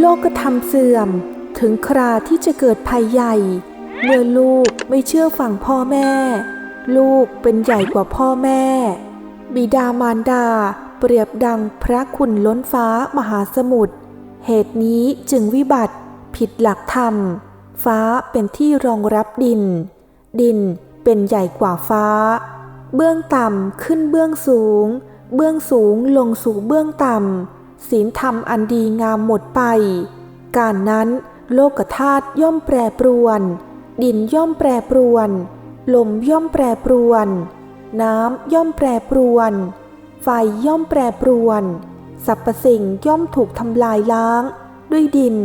โลกธรรมเสื่อม ถึงคราที่จะเกิดภัยใหญ่ เมื่อลูกไม่เชื่อฟังพ่อแม่ ลูกเป็นใหญ่กว่าพ่อแม่ บิดามารดาเปรียบดังพระคุณล้นฟ้ามหาสมุทรเหตุนี้จึงวิบัติผิดหลักธรรม ฟ้าเป็นที่รองรับดิน ดินเป็นใหญ่กว่าฟ้า เบื้องต่ำขึ้นเบื้องสูง เบื้องสูงลงสู่เบื้องต่ำศีลธรรมอันดีงามหมดไป การนั้นโลกธาตุย่อมแปรปรวน ดินย่อมแปรปรวน ลมย่อมแปรปรวน น้ำย่อมแปรปรวน ไฟย่อมแปรปรวน สรรพสิ่งย่อมถูกทำลายล้าง ด้วยดิน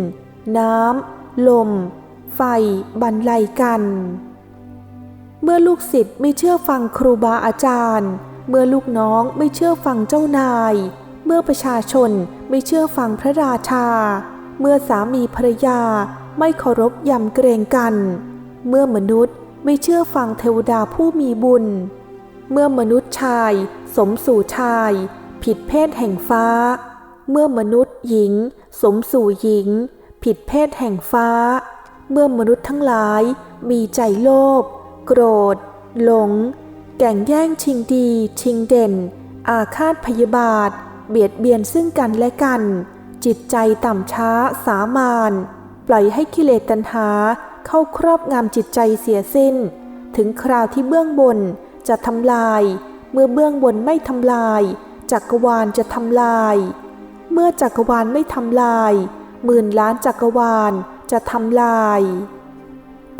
น้ำ ลม ไฟบรรลัยกัน เมื่อลูกศิษย์ไม่เชื่อฟังครูบาอาจารย์ เมื่อลูกน้องไม่เชื่อฟังเจ้านาย เมื่อประชาชนไม่เชื่อฟังพระราชา เมื่อสามีภรรยาไม่เคารพยำเกรงกัน เมื่อมนุษย์ไม่เชื่อฟังเทวดาผู้มีบุญ เมื่อมนุษย์ชาย สมสู่ชาย ผิดเพศแห่งฟ้า เมื่อมนุษย์หญิง สมสู่หญิง ผิดเพศแห่งฟ้า เมื่อมนุษย์ทั้งหลายมีใจโลภ โกรธ หลง แก่งแย่งชิงดี ชิงเด่น อาฆาตพยาบาท เบียดเบียนซึ่งกันและกัน จิตใจต่ำช้าสามานปล่อยให้กิเลสตัณหาเข้าครอบงำจิตใจเสียสิ้น ถึงคราวที่เบื้องบนจะทำลาย เมื่อเบื้องบนไม่ทำลาย จักรวาลจะทำลาย เมื่อจักรวาลไม่ทำลาย หมื่นล้านจักรวาลจะทำลาย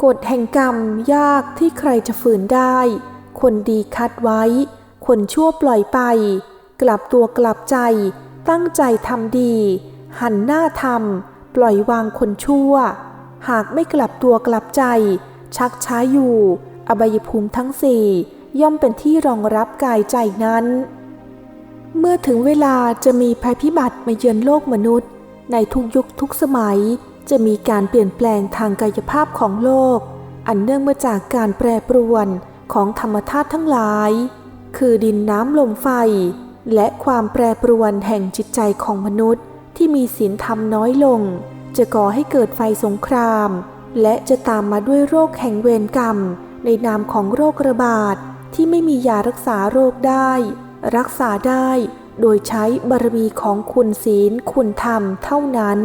กฎแห่งกรรมยากที่ใครจะฝืนได้ คนดีคัดไว้ คนชั่วปล่อยไป กลับตัวกลับใจ ตั้งใจทำดี หันหน้าทำปล่อยวางคนชั่ว หากไม่กลับตัวกลับใจ ชักช้าอยู่ อบายภูมิทั้งสี่ย่อมเป็นที่รองรับกายใจนั้น เมื่อถึงเวลาจะมีภัยพิบัติมาเยือนโลกมนุษย์ ในทุกยุคทุกสมัย จะมีการเปลี่ยนแปลงทางกายภาพของโลก อันเนื่องมาจากการแปรปรวนของธรรมธาตุทั้งหลาย คือดินน้ำลมไฟ และความแปรปรวนแห่งจิตใจของมนุษย์ ที่มีศีลธรรมน้อยลง จะก่อให้เกิดไฟสงคราม และจะตามมาด้วยโรคแห่งเวรกรรม ในนามของโรคระบาดที่ไม่มียารักษาโรคได้ รักษาได้โดยใช้บารมีของคุณศีลคุณธรรมเท่านั้น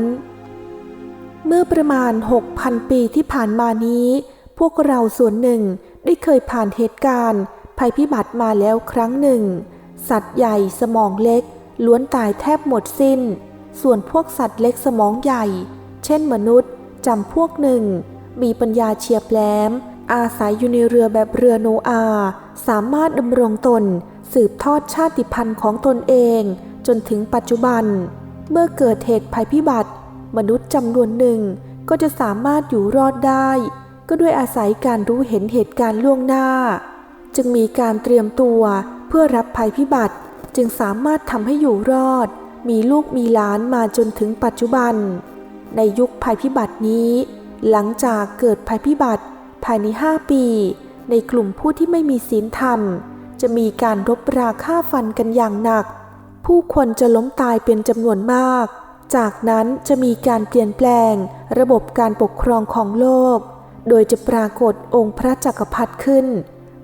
มื่อประมาณ 6,000 ปีที่ผ่านมานี้ พวกเราส่วนหนึ่งได้เคยผ่านเหตุการณ์ ภัยพิบัติมาแล้วครั้งหนึ่ง สัตว์ใหญ่สมองเล็ก ล้วนตายแทบหมดสิ้น ส่วนพวกสัตว์เล็กสมองใหญ่ เช่นมนุษย์จำพวกหนึ่ง มีปัญญาเฉียบแหลม อาศัยอยู่ในเรือแบบเรือโนอาห์สามารถดำรงตน สืบทอดชาติพันธุ์ของตนเอง จนถึงปัจจุบัน เมื่อเกิดเหตุภัยพิบัติ มนุษย์จำนวนหนึ่งก็จะสามารถอยู่รอดได้ ก็ด้วยอาศัยการรู้เห็นเหตุการณ์ล่วงหน้า จึงมีการเตรียมตัวเพื่อรับภัยพิบัติจึงสามารถทำให้อยู่รอด มีลูกมีหลานมาจนถึงปัจจุบัน ในยุคภัยพิบัตินี้ หลังจากเกิดภัยพิบัติ ภายใน 5 ปี ในกลุ่มผู้ที่ไม่มีศีลธรรม จะมีการรบราฆ่าฟันกันอย่างหนัก ผู้คนจะล้มตายเป็นจำนวนมาก จากนั้นจะมีการเปลี่ยนแปลง ระบบการปกครองของโลก โดยจะปรากฏองค์พระจักรพรรดิขึ้น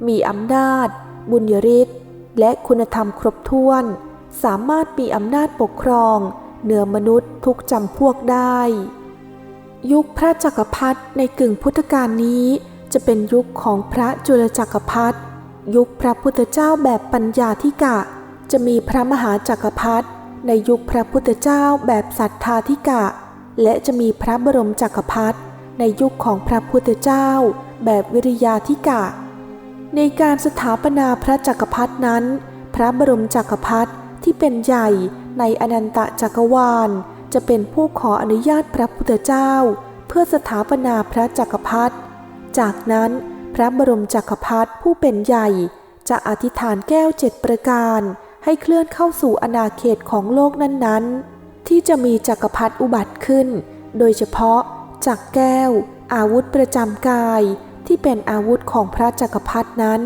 มีอำนาจ บุญยริศและคุณธรรมครบถ้วน สามารถมีอำนาจปกครอง เหนือมนุษย์ทุกจำพวกได้ ยุคพระจักรพรรดิในกึ่งพุทธกาลนี้ จะเป็นยุคของพระจุลจักรพรรดิยุคพระพุทธเจ้าแบบปัญญาธิกะ จะมีพระมหาจักรพรรดิ ในยุคพระพุทธเจ้าแบบศรัทธาธิกะ และจะมีพระบรมจักรพรรดิในยุคของพระพุทธเจ้า แบบวิริยาธิกะ ในการสถาปนาพระจักรพรรดนั้น พระบรมจักรพรรดิที่เป็นใหญ่ในอนันตจักรวาล จะเป็นผู้ขออนุญาตพระพุทธเจ้า เพื่อสถาปนาพระจักรพรรดิจากนั้นพระบรมจักรพรรดิผู้เป็นใหญ่ จะอธิษฐานแก้วเจ็ดประการ ให้เคลื่อนเข้าสู่อาณาเขตของโลกนั้นๆ ที่จะมีจักรพรรดิอุบัติขึ้น โดยเฉพาะจักแก้ว อาวุธประจำกาย ที่เป็นอาวุธของพระจักรพรรดินั้น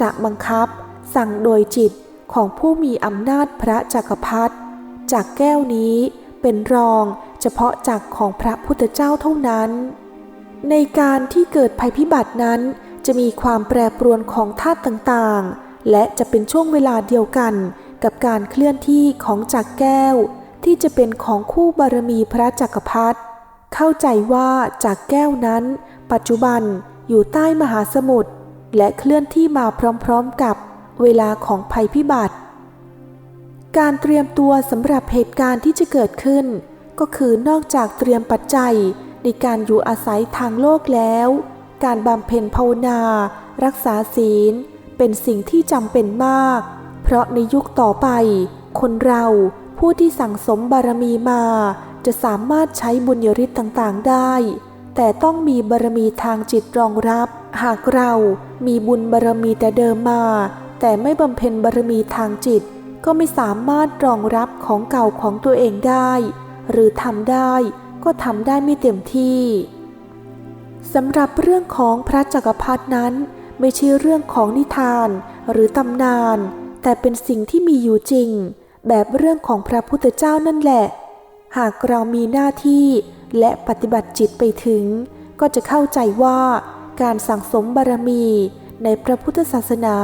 จะบังคับ สั่งโดยจิตของผู้มีอำนาจพระจักรพรรดิจากแก้วนี้เป็นรองเฉพาะจากของพระพุทธเจ้าเท่านั้น ในการที่เกิดภัยพิบัตินั้นจะมีความแปรปรวนของธาตุต่างๆ และจะเป็นช่วงเวลาเดียวกันกับการเคลื่อนที่ของจักรแก้ว ที่จะเป็นของคู่บารมีพระจักรพรรดิเข้าใจว่าจากแก้วนั้น ปัจจุบันอยู่ใต้มหาสมุทรและเคลื่อนที่มาพร้อมๆกับเวลาของภัยพิบัติ การเตรียมตัวสำหรับเหตุการณ์ที่จะเกิดขึ้น ก็คือนอกจากเตรียมปัจจัยในการอยู่อาศัยทางโลกแล้ว การบำเพ็ญภาวนา รักษาศีล เป็นสิ่งที่จำเป็นมาก เพราะในยุคต่อไป คนเราผู้ที่สั่งสมบารมีมา จะสามารถใช้บุญยริศต่างๆได้ แต่ต้องมีบารมีทางจิตรองรับ หากเรามีบุญบารมีแต่เดิมมา แต่ไม่บำเพ็ญบารมีทางจิต ก็ไม่สามารถรองรับของเก่าของตัวเองได้ หรือทำได้ก็ทำได้ไม่เต็มที่สำหรับเรื่องของพระจักรพรรดินั้น ไม่ใช่เรื่องของนิทานหรือตำนาน แต่เป็นสิ่งที่มีอยู่จริง แบบเรื่องของพระพุทธเจ้านั่นแหละ หากเรามีหน้าที่และปฏิบัติจิตไปถึง ก็จะเข้าใจว่าการสั่งสมบารมีในพระพุทธศาสนา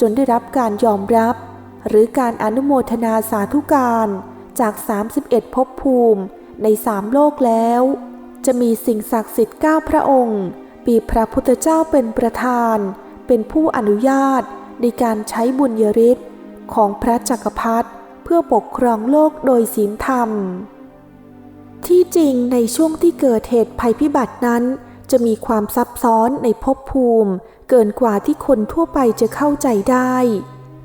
จนได้รับการยอมรับ หรือการอนุโมทนาสาธุการจาก 31ภพภูมิในสามโลกแล้ว จะมีสิ่งศักดิ์สิทธิ์9พระองค์ ปีพระพุทธเจ้าเป็นประธาน เป็นผู้อนุญาตในการใช้บุญยริศของพระจักรพรรดิเพื่อปกครองโลกโดยศีลธรรม ที่จริงในช่วงที่เกิดเหตุภัยพิบัตินั้น จะมีความซับซ้อนในภพภูมิ เกินกว่าที่คนทั่วไปจะเข้าใจได้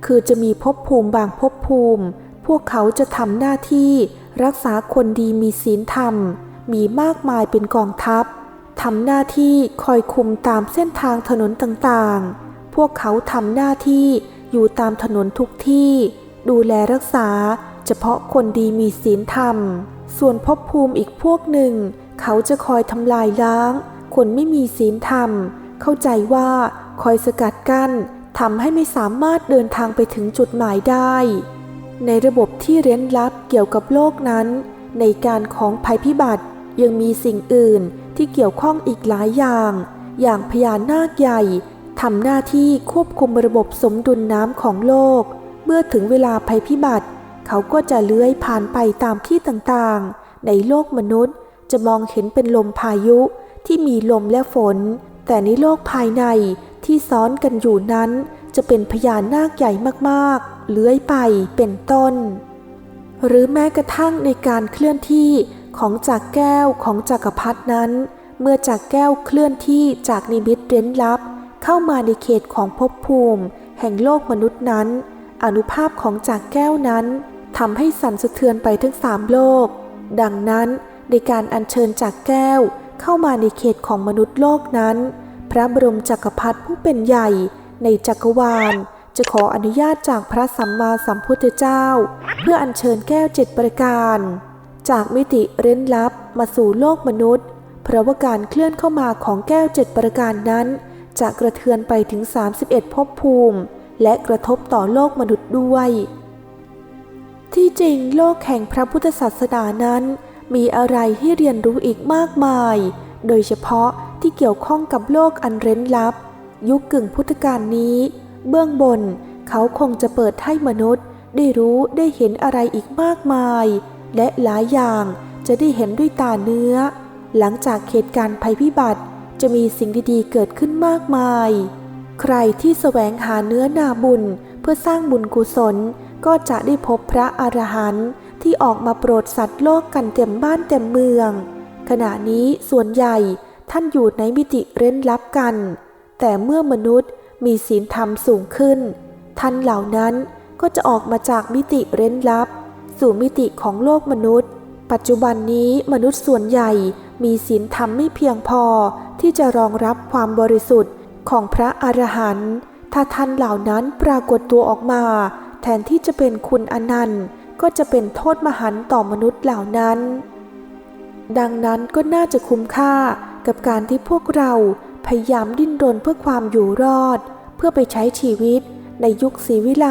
คือจะมีภพภูมิบางภพภูมิ พวกเขาจะทำหน้าที่ รักษาคนดีมีศีลธรรม มีมากมายเป็นกองทัพ ทำหน้าที่คอยคุมตามเส้นทางถนนต่างๆ พวกเขาทำหน้าที่อยู่ตามถนนทุกที่ ดูแลรักษาเฉพาะคนดีมีศีลธรรม ส่วนภพภูมิอีกพวกหนึ่ง เขาจะคอยทำลายล้าง คนไม่มีศีลธรรม เข้าใจว่าคอยสกัดกั้นทำให้ไม่สามารถเดินทางไปถึงจุดหมายได้ ในระบบที่เร้นลับเกี่ยวกับโลกนั้น ในการของภัยพิบัติยังมีสิ่งอื่น ที่เกี่ยวข้องอีกหลายอย่าง อย่างพญานาคใหญ่ทำหน้าที่ควบคุมระบบสมดุลน้ำของโลก เมื่อถึงเวลาภัยพิบัติ เขาก็จะเลื้อยผ่านไปตามที่ต่างๆ ในโลกมนุษย์จะมองเห็นเป็นลมพายุที่มีลมและฝน แต่ในโลกภายในที่ซ้อนกันอยู่นั้น จะเป็นพญานาคใหญ่มากๆ เลื้อยไปเป็นต้น หรือแม้กระทั่งในการเคลื่อนที่ ของจากแก้วของจักรพรรดนั้น เมื่อจากแก้วเคลื่อนที่จากนิมิตเร้นลับ เข้ามาในเขตของภพภูมิ แห่งโลกมนุษย์นั้น อนุภาพของจากแก้วนั้นทำให้สั่นสะเทือนไปทั้งสามโลก ดังนั้นในการอัญเชิญจากแก้วเข้ามาในเขตของมนุษย์โลกนั้น พระบรมจักรพรรดิผู้เป็นใหญ่ในจักรวาล จะขออนุญาตจากพระสัมมาสัมพุทธเจ้า เพื่ออัญเชิญแก้วเจ็ดประการ จากมิติเร้นลับมาสู่โลกมนุษย์ เพราะว่าการเคลื่อนเข้ามาของแก้วเจ็ดประการนั้น จะกระเทือนไปถึง 31ภพภูมิ และกระทบต่อโลกมนุษย์ด้วย ที่จริงโลกแห่งพระพุทธศาสนานั้น มีอะไรให้เรียนรู้อีกมากมาย โดยเฉพาะที่เกี่ยวข้องกับโลกอันเร้นลับ ยุคกึ่งพุทธกาลนี้ เบื้องบนเขาคงจะเปิดให้มนุษย์ ได้รู้ได้เห็นอะไรอีกมากมาย และหลายอย่างจะได้เห็นด้วยตาเนื้อ หลังจากเหตุการณ์ภัยพิบัติจะมีสิ่งดีๆเกิดขึ้นมากมาย ใครที่แสวงหาเนื้อนาบุญเพื่อสร้างบุญกุศลก็จะได้พบพระอรหันต์ที่ออกมาโปรดสัตว์โลกกันเต็มบ้านเต็มเมือง ขณะนี้ส่วนใหญ่ท่านอยู่ในมิติเร้นลับกัน แต่เมื่อมนุษย์มีศีลธรรมสูงขึ้น ท่านเหล่านั้นก็จะออกมาจากมิติเร้นลับ สู่มิติของโลกมนุษย์ ปัจจุบันนี้มนุษย์ส่วนใหญ่มีศีลธรรมไม่เพียงพอที่จะรองรับความบริสุทธิ์ของพระอรหันต์ ถ้าท่านเหล่านั้นปรากฏตัวออกมา แทนที่จะเป็นคุณอนันต์ ก็จะเป็นโทษมหันต์ต่อมนุษย์เหล่านั้น ดังนั้นก็น่าจะคุ้มค่ากับการที่พวกเราพยายามดิ้นรนเพื่อความอยู่รอด เพื่อไปใช้ชีวิตในยุคศรีวิไล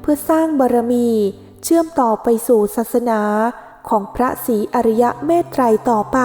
เพื่อสร้างบารมี เชื่อมต่อไปสู่ศาสนาของพระศรีอริยะเมตไตรต่อไป